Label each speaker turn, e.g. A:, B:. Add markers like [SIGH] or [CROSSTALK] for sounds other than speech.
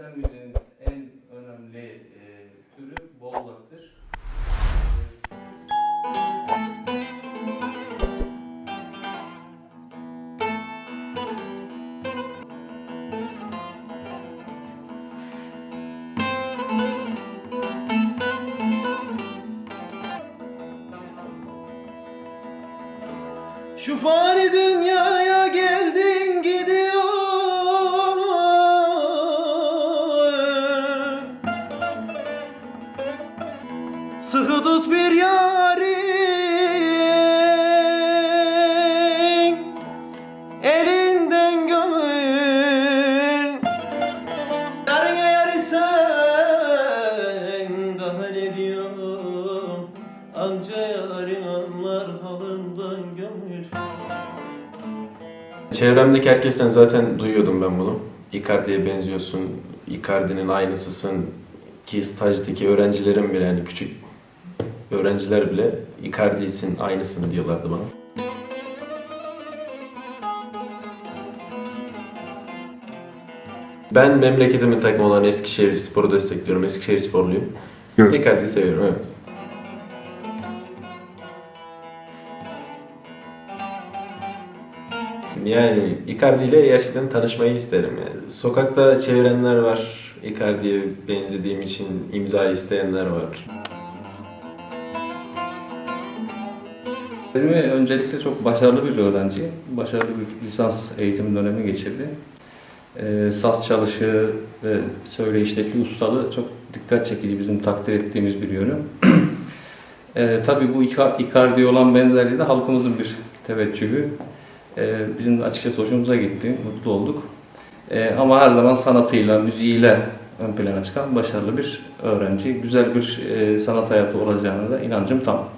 A: geleneksel müziğin en önemli e, türü bollaktır.
B: Şu fani dünyaya Sıkı tut bir yarin Elinden gönül Yarın eğer isen Daha ne diyorsun Anca yarın anlar halından gönül
C: Çevremdeki herkesten zaten duyuyordum ben bunu. Icardi'ye benziyorsun, Icardi'nin aynısısın. Ki stajdaki öğrencilerim bile yani küçük öğrenciler bile Icardi'sin aynısın diyorlardı bana. Ben memleketimin takımı olan Eskişehir Spor'u destekliyorum. Eskişehir Sporluyum.
D: Evet.
C: Icardi'yi seviyorum evet. Yani Icardi ile gerçekten tanışmayı isterim yani. Sokakta çevirenler var. Icardi'ye benzediğim için imza isteyenler var.
A: Selimi öncelikle çok başarılı bir öğrenci. Başarılı bir lisans eğitim dönemi geçirdi. Ee, saz çalışı ve söyleyişteki ustalığı çok dikkat çekici, bizim takdir ettiğimiz bir yönü. [CLEARS THROAT] Ee, tabii bu Ica- Icardi'ye olan benzerliği de halkımızın bir teveccühü. Ee, bizim açıkçası hoşumuza gitti, mutlu olduk. Ee, ama her zaman sanatıyla, müziğiyle ön plana çıkan başarılı bir öğrenci. Güzel bir e, sanat hayatı olacağına da inancım tam.